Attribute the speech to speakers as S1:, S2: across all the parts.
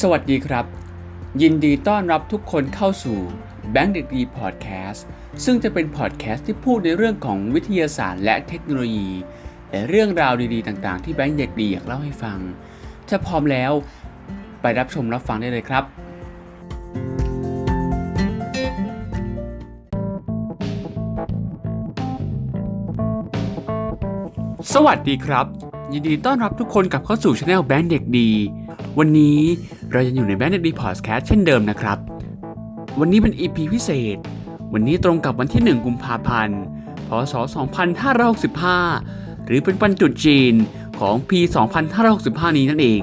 S1: สวัสดีครับ ยินดีต้อนรับทุกคนเข้าสู่ Bank เด็กดีพอดแคสต์ซึ่งจะเป็นพอดแคสต์ที่พูดในเรื่องของวิทยาศาสตร์และเทคโนโลยี และเรื่องราวดีๆ ต่างๆ ที่แบงค์เด็กดีอยากเล่าให้ฟัง ถ้าพร้อมแล้วไปรับชมรับฟังได้เลยครับ สวัสดีครับ ยินดีต้อนรับทุกคนกลับเข้าสู่ช anel แบงค์เด็กดี วันนี้เราจะอยู่ในแบงค์เด็กดีพอดแคสต์เช่นเดิมนะครับ วันนี้เป็น EP พิเศษ วันนี้ตรงกับวันที่ 1 กุมภาพันธ์ พศ 2565 หรือเป็นวันตรุษจีนของปี 2565 นี้นั่นเอง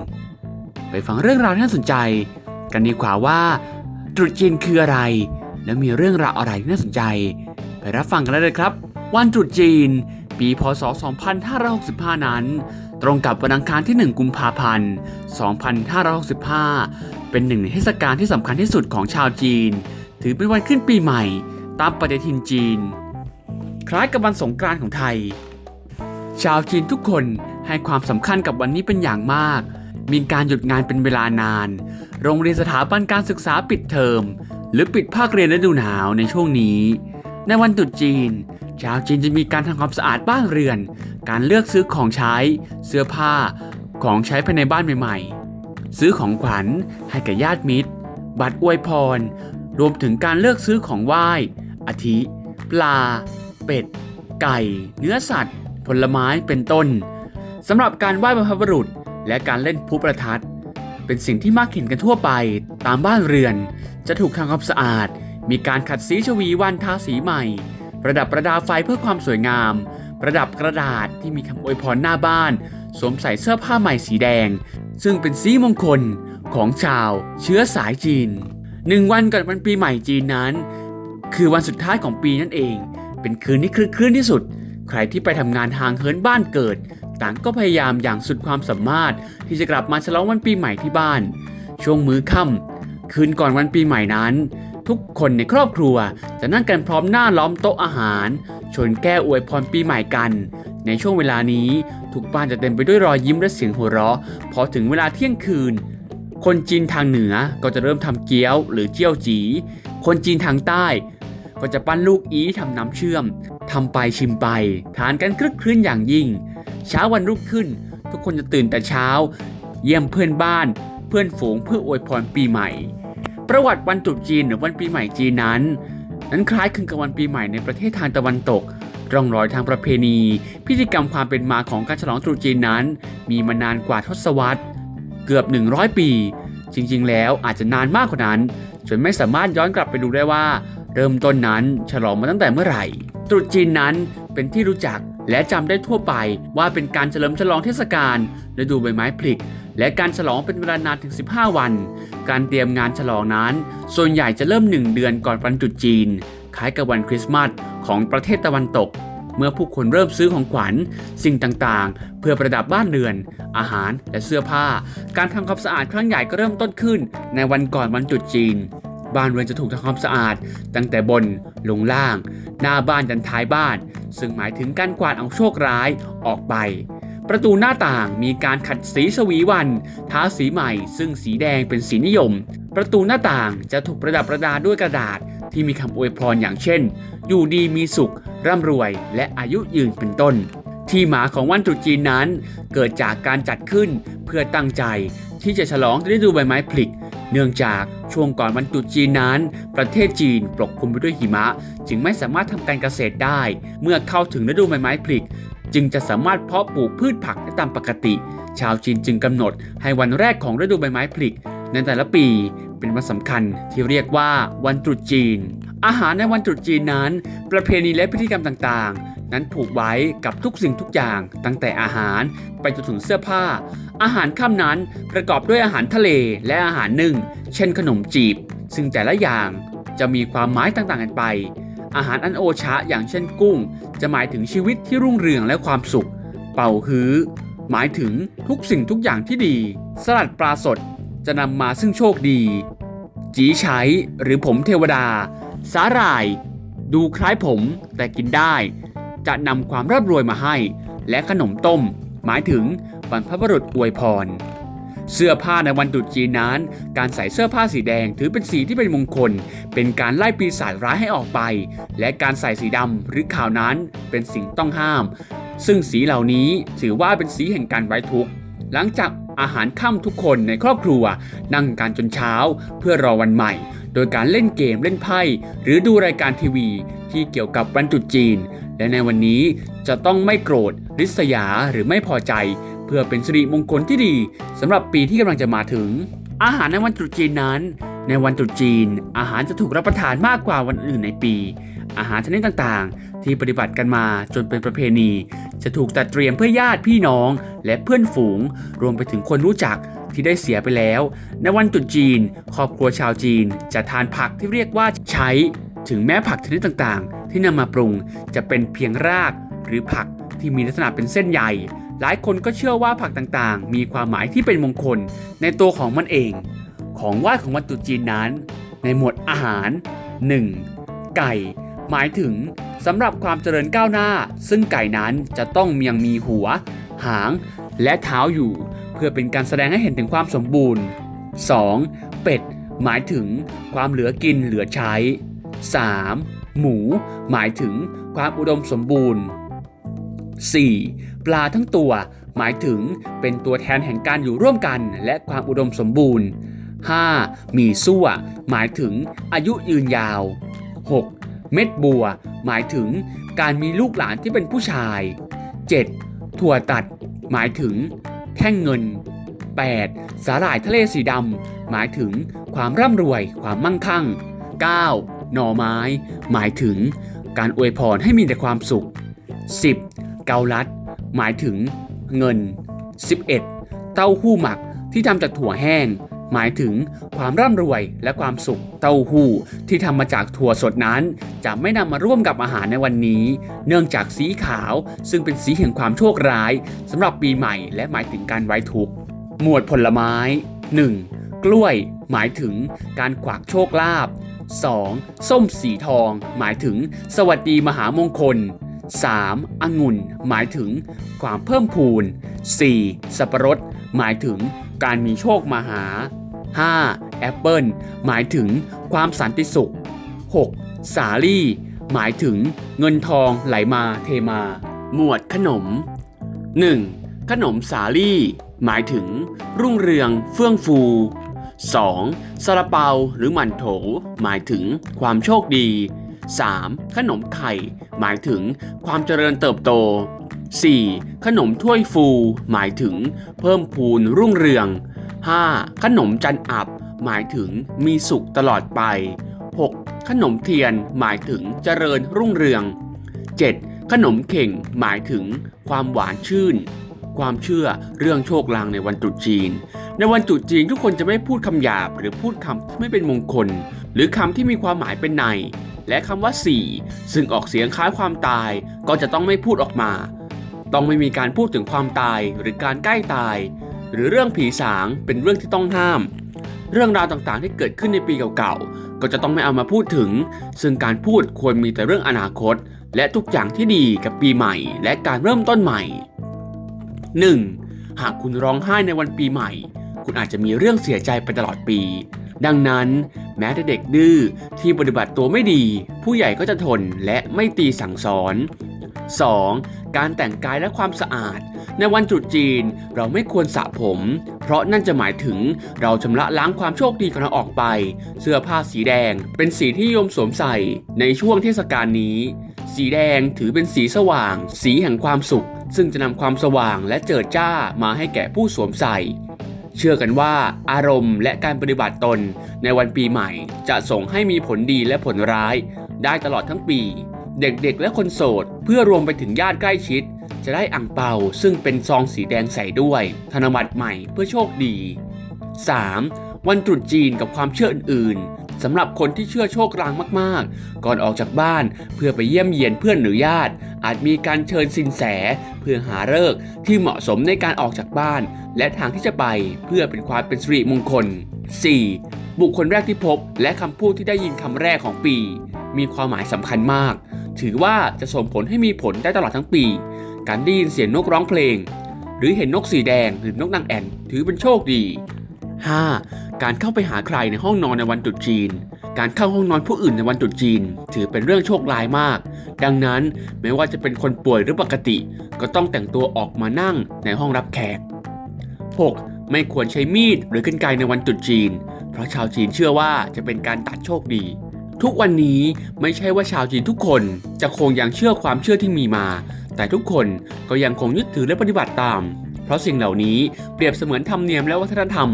S1: ไปฟังเรื่องราวที่น่าสนใจ กันดีกว่าว่าตรุษจีนคืออะไร และมีเรื่องราวอะไรที่น่าสนใจ ไปรับฟังกันได้เลยครับ วันตรุษจีน ปี พศ 2565 นั้น ตรงกับวันอังคารที่ 1 กุมภาพันธ์ 2565 เป็นหนึ่งในเทศกาลที่สำคัญที่สุดของชาวจีน ถือเป็นวันขึ้นปีใหม่ ตามปฏิทินจีน คล้ายกับวันสงกรานต์ของไทย ชาวจีนทุกคนให้ความสำคัญกับวันนี้เป็นอย่างมาก มีการหยุดงานเป็นเวลานาน โรงเรียนสถาบันการศึกษาปิดเทอม หรือปิดภาคเรียนฤดูหนาวในช่วงนี้ ในวันตรุษจีน ชาวจีนจะมีการทำความสะอาดบ้านเรือน การเลือกซื้อของใช้ เสื้อผ้า ของใช้ภายในบ้านใหม่ๆ ซื้อของขวัญให้แก่ญาติมิตร บัตรอวยพร รวมถึงการเลือกซื้อของไหว้ อาทิ ปลา เป็ด ไก่ เนื้อสัตว์ ผลไม้ เป็นต้น สำหรับการไหว้บรรพบุรุษ และการเล่นพลุประทัด เป็นสิ่งที่มักเห็นกันทั่วไป ตามบ้านเรือน จะถูกทำความสะอาด มีการขัดสีชวีวันทาสีใหม่ ประดับประดาไฟเพื่อความสวยงาม ประดับกระดาษที่มีคำอวยพรหน้าบ้าน สวมใส่เสื้อผ้าใหม่สีแดง ซึ่งเป็นสีมงคลของชาวเชื้อสายจีนหนึ่งวันก่อนวันปีใหม่จีนนั้น คือวันสุดท้ายของปีนั่นเอง เป็นคืนที่คลึกคลื้นที่สุด ใครที่ไปทำงานห่างเหินบ้านเกิด ต่างก็พยายามอย่างสุดความสามารถ ที่จะกลับมาฉลองวันปีใหม่ที่บ้าน ช่วงมื้อค่ำคืนก่อนวันปีใหม่นั้น ทุกคนในครอบครัวจะนั่งกันพร้อมหน้าล้อมโต๊ะอาหาร ชวนแก้อวยพรปีใหม่กัน ในช่วงเวลานี้ทุกบ้านจะเต็มไปด้วยรอยยิ้มและเสียงหัวเราะ พอถึงเวลาเที่ยงคืน คนจีนทางเหนือก็จะเริ่มทำเกี๊ยวหรือเจียวจี คนจีนทางใต้ ก็จะปั้นลูกอีทำน้ำเชื่อมทำไปชิมไป ทานกันคลึกคลื้นอย่างยิ่ง เช้าวันรุ่งขึ้น ทุกคนจะตื่นแต่เช้า เยี่ยมเพื่อนบ้าน เพื่อนฝูงเพื่ออวยพรปีใหม่ ประวัติวันตรุษจีนหรือวันปีใหม่จีนนั้น นั้นคล้ายคลึงกับวันปีใหม่ในประเทศทางตะวันตก ร่องรอยทางประเพณี พิธีกรรมความเป็นมาของการฉลองตรุษจีนนั้น มีมานานกว่าทศวรรษ เกือบ 100 ปี จริงๆ แล้วอาจจะนานมากกว่านั้น จนไม่สามารถย้อนกลับไปดูได้ว่า เริ่มต้นนั้นฉลองมาตั้งแต่เมื่อไหร่ ตรุษจีนนั้นเป็นที่รู้จัก และจำได้ทั่วไปว่าเป็นการเฉลิมฉลองเทศกาลฤดูใบไม้ผลิและการฉลองเป็นเวลานานถึง 15 วัน การเตรียมงานฉลองนั้น ส่วนใหญ่จะเริ่ม 1 เดือนก่อนวันตรุษจีน คล้ายกับวันคริสต์มาสของประเทศตะวันตก เมื่อผู้คนเริ่มซื้อของขวัญ สิ่งต่างๆ เพื่อประดับบ้านเรือน อาหารและเสื้อผ้า การทำความสะอาดครั้งใหญ่ก็เริ่มต้นขึ้น ในวันก่อนวันตรุษจีน บ้านเรือนจะถูกทำความสะอาด ตั้งแต่บนลงล่าง หน้าบ้านยันท้ายบ้าน ซึ่งหมายถึงการกวาดเอาโชคร้ายออกไป ประตูหน้าต่างมีการขัดสีชวีวัน ทาสีใหม่ ซึ่งสีแดงเป็นสีนิยม ประตูหน้าต่างจะถูกประดับประดาด้วยกระดาษที่มีคำอวยพรอย่างเช่น อยู่ดีมีสุข ร่ำรวย และอายุยืนเป็นต้น ที่มาของวันตรุษจีนนั้น เกิดจากการจัดขึ้นเพื่อตั้งใจที่จะฉลองฤดูใบไม้ผลิ เนื่องจากช่วงก่อนวันตรุษจีนนั้น ประเทศจีนปกคลุมไปด้วยหิมะ จึงไม่สามารถทำการเกษตรได้ เมื่อเข้าถึงฤดูใบไม้ผลิจึงจะสามารถเพาะปลูกพืชผักได้ตามปกติ ชาวจีนจึงกำหนดให้วันแรกของฤดูใบไม้ผลิในแต่ละปีเป็นวันสำคัญที่เรียกว่าวันตรุษจีน อาหารในวันตรุษจีนนั้น ประเพณีและพิธีกรรมต่างๆ นั้นผูกไว้กับทุกสิ่งทุกอย่างตั้งแต่อาหารไปจนถึงเสื้อผ้า อาหารค่ำนั้นประกอบด้วยอาหารทะเลและอาหารนึ่ง เช่นขนมจีบ ซึ่งแต่ละอย่างจะมีความหมายต่างๆกันไป อาหารอันโอชะอย่างเช่นกุ้ง จะหมายถึงชีวิตที่รุ่งเรืองและความสุข เป่าฮื้อ หมายถึงทุกสิ่งทุกอย่างที่ดี สลัดปลาสดจะนำมาซึ่งโชคดี จีใช้หรือผมเทวดา สาหร่าย ดูคล้ายผมแต่กินได้ จะนำความร่ำรวยมาให้ และขนมต้ม หมายถึงบรรพบุรุษอวยพร เสื้อผ้าในวันตรุษจีนนั้น การใส่เสื้อผ้าสีแดงถือเป็นสีที่เป็นมงคล เป็นการไล่ปีศาจร้ายให้ออกไป และการใส่สีดำหรือขาวนั้นเป็นสิ่งต้องห้าม ซึ่งสีเหล่านี้ถือว่าเป็นสีแห่งการไว้ทุกข์หลังจากอาหารค่ำทุกคนในครอบครัว นั่งกันจนเช้าเพื่อรอวันใหม่ โดยการเล่นเกมเล่นไพ่ หรือดูรายการทีวีที่เกี่ยวกับวันตรุษจีน และในวันนี้จะต้องไม่โกรธ ริษยาหรือไม่พอใจ เพื่อเป็นสิริมงคลที่ดีสำหรับปีที่กำลังจะมาถึง อาหารในวันตรุษจีนนั้น ในวันตรุษจีน อาหารจะถูกรับประทานมากกว่าวันอื่นในปี อาหารชนิดต่างๆ ที่ปฏิบัติกันมาจนเป็นประเพณี จะถูกจัดเตรียมเพื่อญาติพี่น้อง และเพื่อนฝูง รวมไปถึงคนรู้จักที่ได้เสียไปแล้ว ในวันตรุษจีน ครอบครัวชาวจีน จะทานผักที่เรียกว่าใช้ ถึงแม้ผักชนิดต่างๆ ที่นำมาปรุงจะเป็นเพียงรากหรือผักที่มีลักษณะเป็นเส้นใหญ่หลายคนก็เชื่อว่าผักต่างๆ มีความหมายที่เป็นมงคลในตัวของมันเอง ของไหว้ของวันตรุษจีนนั้น ในหมวดอาหาร 1. ไก่ หมายถึงสำหรับความเจริญก้าวหน้า ซึ่งไก่นั้นจะต้องยังมีหัว หาง และเท้าอยู่ เพื่อเป็นการแสดงให้เห็นถึงความสมบูรณ์ 2. เป็ด หมายถึงความเหลือกินเหลือใช้ 3. หมู หมายถึงความอุดมสมบูรณ์ 4. ปลาทั้งตัว หมายถึงเป็นตัวแทนแห่งการอยู่ร่วมกันและความอุดมสมบูรณ์ 5. มีซั่ว หมายถึงอายุยืนยาว 6. เม็ดบัว หมายถึงการมีลูกหลานที่เป็นผู้ชาย 7. ถั่วตัด หมายถึง แท่งเงิน 8. สาหร่ายทะเลสีดำ หมายถึงความร่ำรวย ความมั่งคั่ง 9. หน่อไม้ หมายถึงการอวยพรให้มีแต่ความสุข 10. เกาลัด หมายถึงเงิน 11. เต้าหู้หมักที่ทำจากถั่วแห้ง หมายถึงความร่ำรวยและความสุข เต้าหู้ที่ทำมาจากถั่วสดนั้น จะไม่นำมาร่วมกับอาหารในวันนี้ เนื่องจากสีขาวซึ่งเป็นสีแห่งความโชคร้ายสำหรับปีใหม่และหมายถึงการไว้ทุกข์หมวดผลไม้ 1. กล้วย หมายถึงการขวักโชคลาภ 2. ส้มสีทอง หมายถึง สวัสดีมหามงคล 3. องุ่น หมายถึง ความเพิ่มพูน 4. สับปะรด หมายถึง การมีโชคมาหา 5. แอปเปิลหมายถึง ความสันติสุข 6. สาลี่ หมายถึง เงินทองไหลมาเทมา หมวดขนม 1. ขนมสาลี่ หมายถึง รุ่งเรือง เฟื่องฟู 2. ซาลาเปาหรือหมันโถ หมายถึงความโชคดี 3. ขนมไข่ หมายถึงความเจริญเติบโต 4. ขนมถ้วยฟู หมายถึงเพิ่มพูนรุ่งเรือง 5. ขนมจันอับ หมายถึงมีสุขตลอดไป 6. ขนมเทียน หมายถึงเจริญรุ่งเรือง 7. ขนมเข่ง หมายถึงความหวานชื่น ความเชื่อเรื่องโชคลางในวันตรุษจีน ในวันตรุษจีนทุกคนจะไม่พูดคำหยาบ หรือพูดคำที่ไม่เป็นมงคล หรือคำที่มีความหมายเป็นใน และคำว่าสี่ซึ่งออกเสียงคล้ายความตาย ก็จะต้องไม่พูดออกมา ต้องไม่มีการพูดถึงความตายหรือการใกล้ตาย หรือเรื่องผีสางเป็นเรื่องที่ต้องห้าม เรื่องราวต่างๆที่เกิดขึ้นในปีเก่าๆก็จะต้องไม่เอามาพูดถึง ซึ่งการพูดควรมีแต่เรื่องอนาคตและทุกอย่างที่ดีกับปีใหม่ และการเริ่มต้นใหม่ 1. หากคุณร้องไห้ในวันปีใหม่ คุณอาจจะมีเรื่องเสียใจไปตลอดปี ดังนั้น แม้แต่เด็กดื้อที่ปฏิบัติตัวไม่ดี ผู้ใหญ่ก็จะทนและไม่ตีสั่งสอน 2. การแต่งกายและความสะอาด ในวันตรุษจีนเราไม่ควรสระผม เพราะนั่นจะหมายถึงเราชำระล้างความโชคดีของเราออกไป เสื้อผ้าสีแดง เป็นสีที่ยมสวมใส่ในช่วงเทศกาลนี้ สีแดงถือเป็นสีสว่าง สีแห่งความสุข ซึ่งจะนำความสว่างและเจิดจ้ามาให้แก่ผู้สวมใส่ เชื่อกันว่าอารมณ์และการปฏิบัติตนในวันปีใหม่จะส่งให้มีผลดีและผลร้าย ได้ตลอดทั้งปี เด็กๆและคนโสดเพื่อรวมไปถึงญาติใกล้ชิด จะได้อ่งเปาซึ่งเป็นซองสีแดงใส่ด้วย ธนบัตรใหม่เพื่อโชคดี 3. วันตรุษจีนกับความเชื่ออื่นๆ สำหรับคนที่เชื่อโชคลางมากๆ ก่อนออกจากบ้านเพื่อไปเยี่ยมเยียนเพื่อนหรือญาติ อาจมีการเชิญสินแส เพื่อหาฤกษ์ที่เหมาะสมในการออกจากบ้าน และทางที่จะไปเพื่อเป็นความเป็นสิริมงคล 4. บุคคลแรกที่พบ และคำพูดที่ได้ยินคำแรกของปี มีความหมายสำคัญมาก ถือว่าจะส่งผลให้มีผลได้ตลอดทั้งปี การได้ยินเสียงนกร้องเพลง หรือเห็นนกสีแดงหรือนกนางแอ่นถือเป็นโชคดี 5. การเข้าไปหาใครในห้องนอนในวันตรุษจีน การเข้าห้องนอนผู้อื่นในวันตรุษจีน ถือเป็นเรื่องโชคร้ายมาก ดังนั้นไม่ว่าจะเป็นคนป่วยหรือปกติ ก็ต้องแต่งตัวออกมานั่งในห้องรับแขก 6. ไม่ควรใช้มีดหรือกรรไกรในวันตรุษจีน เพราะชาวจีนเชื่อว่าจะเป็นการตัดโชคดี ทุกวันนี้ไม่ใช่ว่าชาวจีนทุกคนจะคงยังเชื่อความเชื่อที่มีมา แต่ทุกคนก็ยังคงยึดถือและปฏิบัติตาม ราะสิ่งเหล่านี้เปรียบเสมือนธรรมเนียมและวัฒนธรรม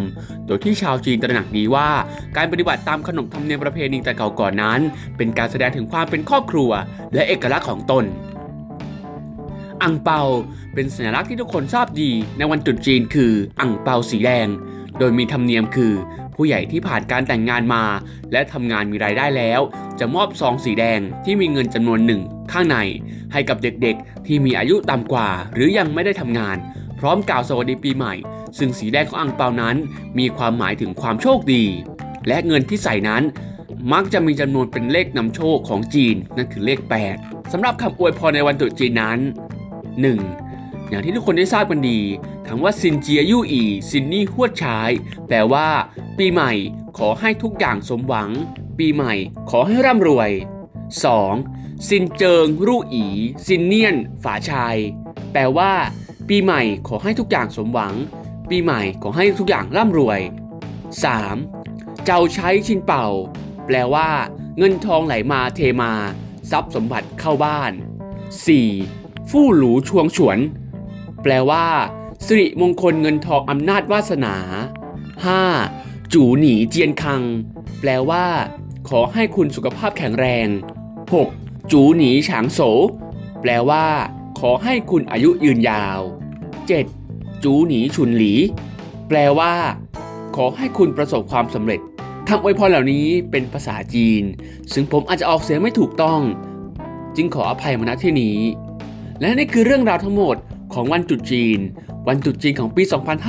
S1: โดยที่ชาวจีนตระหนักดีว่า การปฏิบัติตามขนบธรรมเนียมประเพณีแต่เก่าก่อนนั้น เป็นการแสดงถึงความเป็นครอบครัว และเอกลักษณ์ของตนอังเปาเป็นสัญลักษณ์ที่ทุกคนทราบดีในวันตรุษจีนคืออังเปาสีแดง โดยมีธรรมเนียมคือ ผู้ใหญ่ที่ผ่านการแต่งงานมา และทำงานมีรายได้แล้ว จะมอบซองสีแดงที่มีเงินจำนวนหนึ่งข้างใน ให้กับเด็กๆที่มีอายุต่ำกว่า หรือยังไม่ได้ทำงาน พร้อมกล่าวสวัสดีปีใหม่ ซึ่งสีแดงของอังเปานั้น มีความหมายถึงความโชคดี และเงินที่ใส่นั้น มักจะมีจำนวนเป็นเลขนำโชคของจีนนั่นคือเลข 8สำหรับคำอวยพรในวันตรุษจีนนั้น 1. อย่างที่ทุกคนได้ทราบกันดีคำว่าซินเจียยู่อีซินนี่ฮวดชายแปลว่า ปีใหม่ขอให้ทุกอย่างสมหวัง ปีใหม่ขอให้ร่ำรวย 2. ซินเจิง รู่อีซินเนียน ฝาชาย แปลว่า ปีใหม่ขอให้ทุกอย่างสมหวัง ปีใหม่ขอให้ทุกอย่างร่ำรวย 3. เจ้าใช้ชินเป่า แปลว่า เงินทองไหลมาเทมา ทรัพย์สมบัติเข้าบ้าน 4. ฟู่หลูชวงฉวน แปลว่า สิริมงคลเงินทองอำนาจวาสนา 5. จูหนีเจียนคัง แปลว่า ขอให้คุณสุขภาพแข็งแรง 6. จูหนีฉางโส แปลว่า ขอให้คุณอายุยืนยาว 7. จูหนีฉุนหลี แปลว่า ขอให้คุณประสบความสำเร็จคำอวยพรเหล่านี้เป็นภาษาจีน ซึ่งผมอาจจะออกเสียงไม่ถูกต้อง จึงขออภัยมาณที่นี้ และนี่คือเรื่องราวทั้งหมดของวันตรุษจีน วันตรุษจีนของปี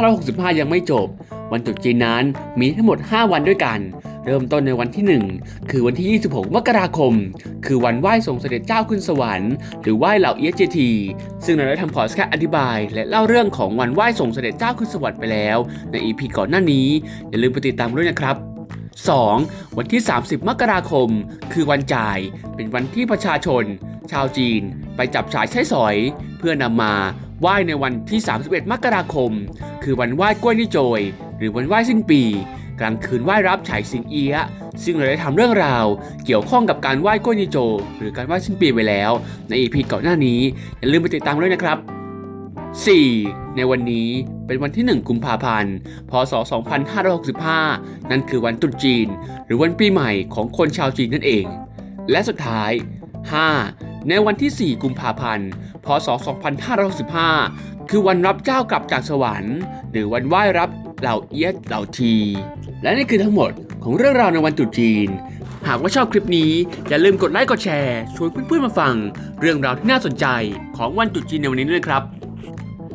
S1: 2565 ยังไม่จบ วันตรุษจีนนั้นมีทั้งหมด 5 วันด้วยกัน เริ่มต้นในวันที่ 1 คือวันที่ 26 มกราคม คือวันไหว้ส่งเสด็จเจ้าขึ้นสวรรค์หรือไหว้เหล่าเอียเจทีซึ่งเราได้ทำพอดแคสต์อธิบาย และเล่าเรื่องของวันไหว้ส่งเสด็จเจ้าขึ้นสวรรค์ไปแล้ว ในอีพีก่อนหน้านี้ อย่าลืมไปติดตามด้วยนะครับ 2. วันที่ 30 มกราคม คือวันจ่าย เป็นวันที่ประชาชน ชาวจีน ไปจับฉายใช้สอย เพื่อนำมาไหว้ในวันที่ 31 มกราคม คือวันไหว้กล้วยนิโจย หรือวันไหว้สิ้นปี กลางคืนไหว้รับฉายสิงเอียะซึ่งเราได้ทำเรื่องราวเกี่ยวข้องกับการไหว้ก้วยนิโจ หรือการไหว้สิ้นปีไปแล้ว ในอีพีก่อนหน้านี้ อย่าลืมไปติดตามด้วยนะครับ 4. ในวันนี้เป็นวันที่ 1 กุมภาพันธ์ พศ 2565 นั่นคือวันตรุษจีน หรือวันปีใหม่ของคนชาวจีนนั่นเอง และสุดท้าย 5. ในวันที่ 4 กุมภาพันธ์ พศ 2565 คือวันรับเจ้ากลับจากสวรรค์ หรือวันไหว้รับเหล่าเอียดเหล่าที และนี่คือทั้งหมดของเรื่องราวในวันตรุษจีน หากว่าชอบคลิปนี้ อย่าลืมกดไลค์กดแชร์ชวนเพื่อนๆมาฟัง เรื่องราวที่น่าสนใจของวันตรุษจีนในวันนี้ด้วยครับ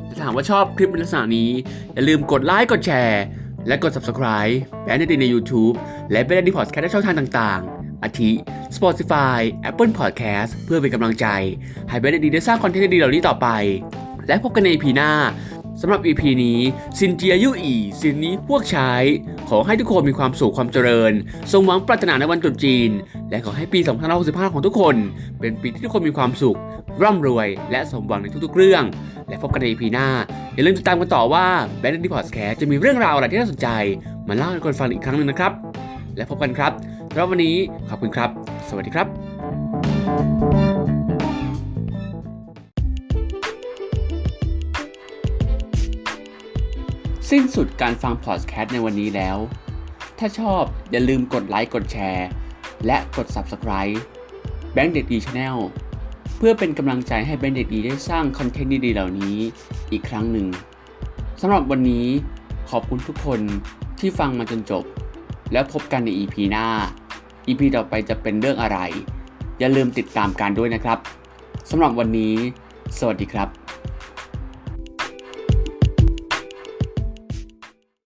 S1: ถ้าถามว่าชอบคลิปในลักษณะนี้ อย่าลืมกดไลค์กดแชร์ และกด subscribe แบนด์ดีใน YouTube และแบนด์ดีพอดแคสต์ในช่องทางต่างๆ อาทิ Spotify Apple Podcast เพื่อเป็นกำลังใจ ให้แบนด์ดีได้สร้างคอนเทนต์ดีๆเหล่านี้ต่อไป และพบกันใน EP หน้า สำหรับ EP นี้ซินเจียยู่อีซินนี้พวกใช้ ขอให้ทุกคนมีความสุขความเจริญ สมหวังปรารถนาในวันตรุษจีน และขอให้ปี 2565 ของทุกคน เป็นปีที่ทุกคนมีความสุข ร่ำรวย และสมหวังในทุกๆเรื่อง และพบกันใน EP หน้า อย่าลืมติดตามกันต่อว่าแบนด์ดีพอดแคสต์จะมีเรื่องราวอะไรที่น่าสนใจ มาเล่าให้คนฟังอีกครั้งหนึ่งนะครับ และพบกันครับสำหรับวันนี้ขอบคุณครับ สวัสดีครับ สิ้นสุดการฟังพอดแคสต์ในวันนี้แล้ว ถ้าชอบอย่าลืมกดไลค์กดแชร์ และกด Subscribe แบงค์เด็กดีชาแนลเพื่อเป็นกำลังใจให้แบงค์เด็กดีได้สร้างคอนเทนต์ดีๆเหล่านี้อีกครั้งหนึ่งสำหรับวันนี้ขอบคุณทุกคนที่ฟังมาจนจบ แล้วพบกันใน EP หน้า EP ต่อไปจะเป็นเรื่องอะไร อย่าลืมติดตามกันด้วยนะครับสำหรับวันนี้ สวัสดีครับ